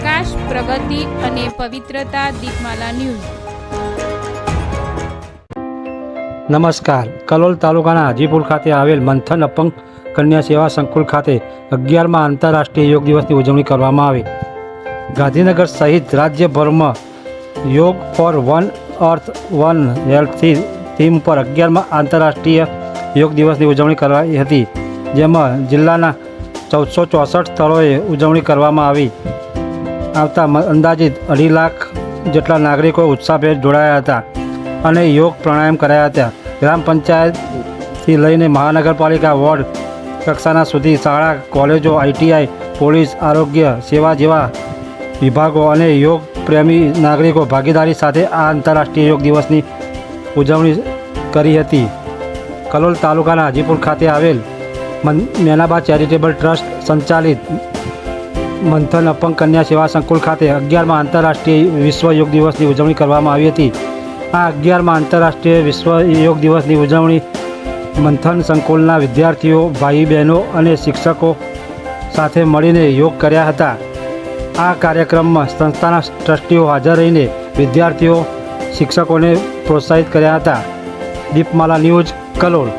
વિકાસ પ્રગતિ અને પવિત્રતા દીપમાલા ન્યૂઝ. નમસ્કાર. કલોલ તાલુકાના હાજીપુર ખાતે આવેલ મંથન અપંગ કન્યા સેવા સંકુલ ખાતે અગિયારમાં આંતરરાષ્ટ્રીય યોગ દિવસની ઉજવણી કરવામાં આવી. ગાંધીનગર સહિત રાજ્યભરમાં yoga for one earth one હેલ્થથી theme પર અગિયારમાં આંતરરાષ્ટ્રીય યોગ દિવસની ઉજવણી કરાઈ હતી, જેમાં જિલ્લાના ચૌદસો ચોસઠ સ્થળોએ ઉજવણી કરવામાં આવી. આવતા અંદાજિત અઢી લાખ જેટલા નાગરિકો ઉત્સાહભેર જોડાયા હતા અને યોગ પ્રાણાયામ કરાયા હતા. ગ્રામ પંચાયતથી લઈને મહાનગરપાલિકા વોર્ડ કક્ષાના સુધી શાળા, કોલેજો આઈટીઆઈ પોલીસ, આરોગ્ય સેવા જેવા વિભાગો અને યોગ પ્રેમી નાગરિકો ભાગીદારી સાથે આ આંતરરાષ્ટ્રીય યોગ દિવસની ઉજવણી કરી હતી. કલોલ તાલુકાના હાજીપુર ખાતે આવેલ મન- મેનાબા ચેરિટેબલ ટ્રસ્ટ સંચાલિત મંથન અપંગ કન્યા સેવા સંકુલ ખાતે અગિયારમાં આંતરરાષ્ટ્રીય વિશ્વ યોગ દિવસની ઉજવણી કરવામાં આવી હતી. આ અગિયારમાં આંતરરાષ્ટ્રીય વિશ્વ યોગ દિવસની ઉજવણી મંથન સંકુલના વિદ્યાર્થીઓ ભાઈ બહેનો અને શિક્ષકો સાથે મળીને યોગ કર્યા હતા. આ કાર્યક્રમમાં સંસ્થાના ટ્રસ્ટીઓ હાજર રહીને વિદ્યાર્થીઓ, શિક્ષકોને પ્રોત્સાહિત કર્યા હતા. દીપમાલા ન્યૂઝ, કલોલ.